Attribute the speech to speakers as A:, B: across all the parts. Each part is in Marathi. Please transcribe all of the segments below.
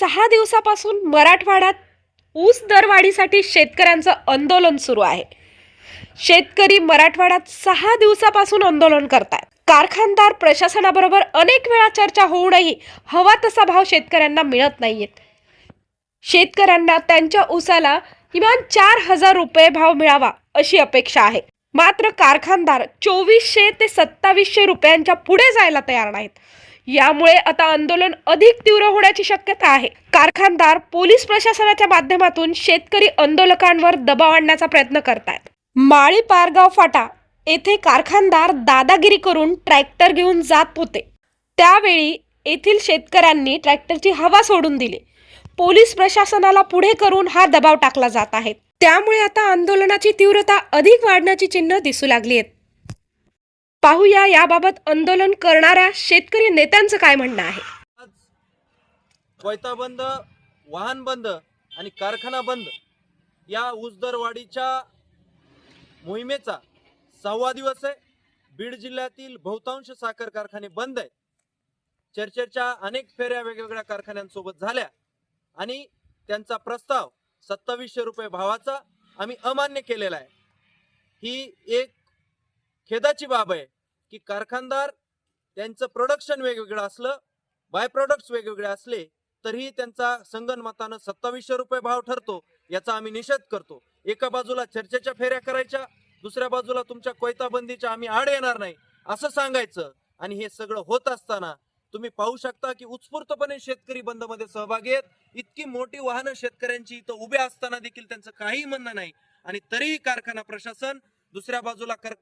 A: सहा दिवसापासून मराठवाड्यात ऊस दरवाढीसाठी शेतकऱ्यांचं आंदोलन सुरू आहे. शेतकरी मराठवाड्यात सहा दिवसापासून आंदोलन करतात कारखानदार प्रशासनाबरोबर अनेक वेळा चर्चा होऊनही हवा तसा भाव शेतकऱ्यांना मिळत नाहीयेत. शेतकऱ्यांना त्यांच्या ऊसाला किमान चार हजार रुपये भाव मिळावा अशी अपेक्षा आहे. मात्र कारखानदार चोवीसशे ते सत्तावीसशे रुपयांच्या पुढे जायला तयार नाहीत. यामुळे आता आंदोलन अधिक तीव्र होण्याची शक्यता आहे. कारखानदार पोलीस प्रशासनाच्या माध्यमातून शेतकरी आंदोलकांवर दबाव आणण्याचा प्रयत्न करतात माळी पारगाव फाटा येथे कारखानदार दादागिरी करून ट्रॅक्टर घेऊन जात होते. त्यावेळी येथील शेतकऱ्यांनी ट्रॅक्टरची हवा सोडून दिली. पोलीस प्रशासनाला पुढे करून हा दबाव टाकला जात आहे. त्यामुळे आता आंदोलनाची तीव्रता अधिक वाढण्याची चिन्ह दिसू लागली आहेत. पाहूया याबाबत आंदोलन करणाऱ्या शेतकरी नेत्यांचं काय म्हणणं आहे.
B: आज कोयता बंद वाहन बंद आणि कारखाना बंद या ऊस दरवाढीच्या मोहिमेचा सहावा दिवस आहे. बीड जिल्ह्यातील बहुतांश साखर कारखाने बंद आहेत. चर्चेच्या अनेक फेऱ्या वेगवेगळ्या कारखान्यांसोबत झाल्या आणि त्यांचा प्रस्ताव सत्तावीसशे रुपये भावाचा आम्ही अमान्य केलेला आहे. ही एक खेदाची बाब आहे की कारखानदार त्यांचं प्रोडक्शन वेगवेगळं असलं बाय प्रोडक्ट्स वेगवेगळे असले तरीही त्यांचा संगणमतानं सत्तावीसशे रुपये भाव ठरतो याचा आम्ही निषेध करतो. एका बाजूला चर्चेच्या फेऱ्या करायच्या दुसऱ्या बाजूला तुमच्या कोयताबंदीच्या आम्ही आड येणार नाही असं सांगायचं. आणि हे सगळं होत असताना तुम्ही पाहू शकता की उत्स्फूर्तपणे शेतकरी बंदमध्ये सहभागी आहेत. इतकी मोठी वाहनं शेतकऱ्यांची इथं उभ्या असताना देखील त्यांचं काही म्हणणं नाही. आणि तरीही कारखाना प्रशासन दुसऱ्या बाजूला कर,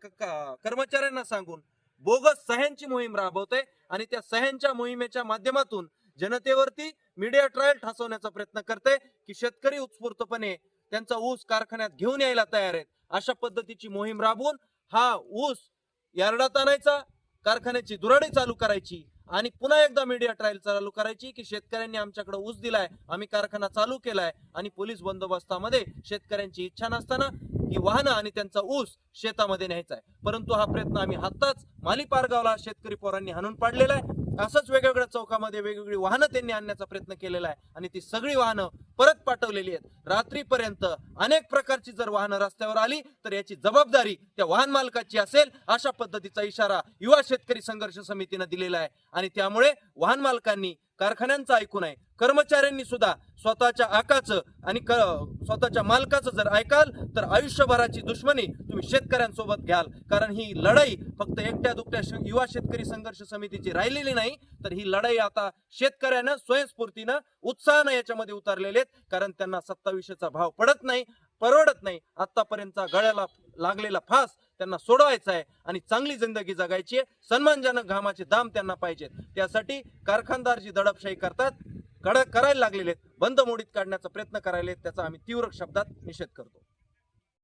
B: कर्मचाऱ्यांना सांगून बोगस सह्यांची मोहीम राबवते आणि त्या सह्यांच्या मोहिमेच्या माध्यमातून जनतेवरती मीडिया ट्रायल ठासवण्याचा प्रयत्न करते की शेतकरी उत्स्फूर्तपणे त्यांचा ऊस कारखान्यात घेऊन यायला तयार आहेत. अशा पद्धतीची मोहीम राबवून हा ऊस यार्डात आणायचा कारखान्याची दुराडी चालू करायची आणि पुन्हा एकदा मीडिया ट्रायल चालू करायची की शेतकऱ्यांनी आमच्याकडे ऊस दिलाय आम्ही कारखाना चालू केलाय आणि पोलीस बंदोबस्तामध्ये शेतकऱ्यांची इच्छा नसताना ही वाहनं आणि त्यांचा ऊस शेतामध्ये न्यायचा आहे. परंतु हा प्रयत्न आम्ही हाताच माली पारगावला शेतकरी पोरांनी हाणून पाडलेला आहे. असंच वेगवेगळ्या चौकामध्ये वेगवेगळी वाहनं त्यांनी आणण्याचा प्रयत्न केलेला आहे आणि ती सगळी वाहनं परत पाठवलेली आहेत. रात्रीपर्यंत अनेक प्रकारची जर वाहनं रस्त्यावर आली तर याची जबाबदारी त्या वाहन मालकाची असेल. अशा पद्धतीचा इशारा युवा शेतकरी संघर्ष समितीनं दिलेला आहे. आणि त्यामुळे वाहन मालकांनी कारखान्यांचं ऐकू नये. कर्मचाऱ्यांनी सुद्धा स्वतःच्या आकाचं आणि स्वतःच्या मालकाचं जर ऐकाल तर आयुष्यभराची दुश्मनी तुम्ही शेतकऱ्यांसोबत घ्याल. कारण ही लढाई फक्त एकट्या दुकट्या युवा शेतकरी संघर्ष समितीची राहिलेली नाही तर ही लढाई आता शेतकऱ्यानं स्वयंस्फूर्तीनं उत्साहानं याच्यामध्ये उतरलेले आहेत. कारण त्यांना सत्ताविषयीचा भाव पडत नाही परवडत नाही आतापर्यंतचा गळ्याला लागलेला फास त्यांना सोडवायचा आहे आणि चांगली जिंदगी जगायची आहे सन्मानजनक घामाचे दाम त्यांना पाहिजेत. त्यासाठी कारखानदार जी दडपशाही करतात कडक करायला लागलेले आहेत बंद मोडीत काढण्याचा प्रयत्न करायला त्याचा आम्ही तीव्र शब्दात निषेध करतो.